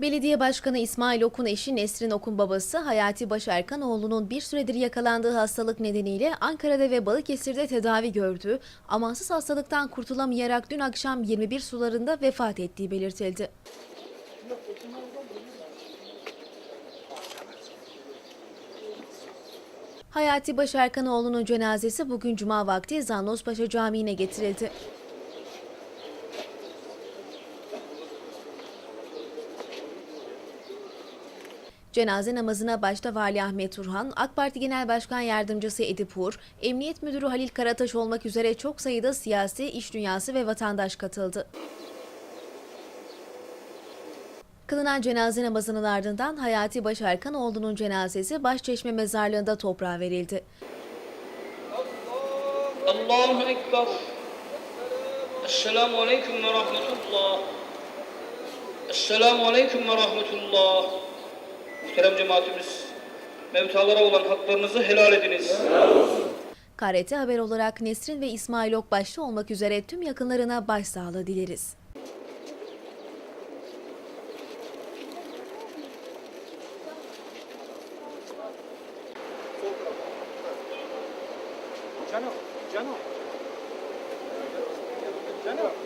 Belediye Başkanı İsmail Okun eşi Nesrin Okun babası Hayati Başerkanoğlu'nun bir süredir yakalandığı hastalık nedeniyle Ankara'da ve Balıkesir'de tedavi gördüğü, amansız hastalıktan kurtulamayarak dün akşam 21 sularında vefat ettiği belirtildi. Hayati Başerkanoğlu'nun cenazesi bugün cuma vakti Zanlospaşa Camii'ne getirildi. Cenaze namazına başta Vali Ahmet Turhan, AK Parti Genel Başkan Yardımcısı Edip Uğur, Emniyet Müdürü Halil Karataş olmak üzere çok sayıda siyasi, iş dünyası ve vatandaş katıldı. Kılınan cenaze namazının ardından Hayati Başarkanoğlu'nun cenazesi Başçeşme Mezarlığı'nda toprağa verildi. Allahu Ekber. Esselamu Aleyküm ve Rahmetullah. Esselamu Aleyküm ve Rahmetullah. Muhterem cemaatimiz, mevtalara olan haklarınızı helal ediniz. Helal olsun. KRT Haber olarak Nesrin ve İsmail Ok başta olmak üzere tüm yakınlarına başsağlığı dileriz. Canım, canım. Canım.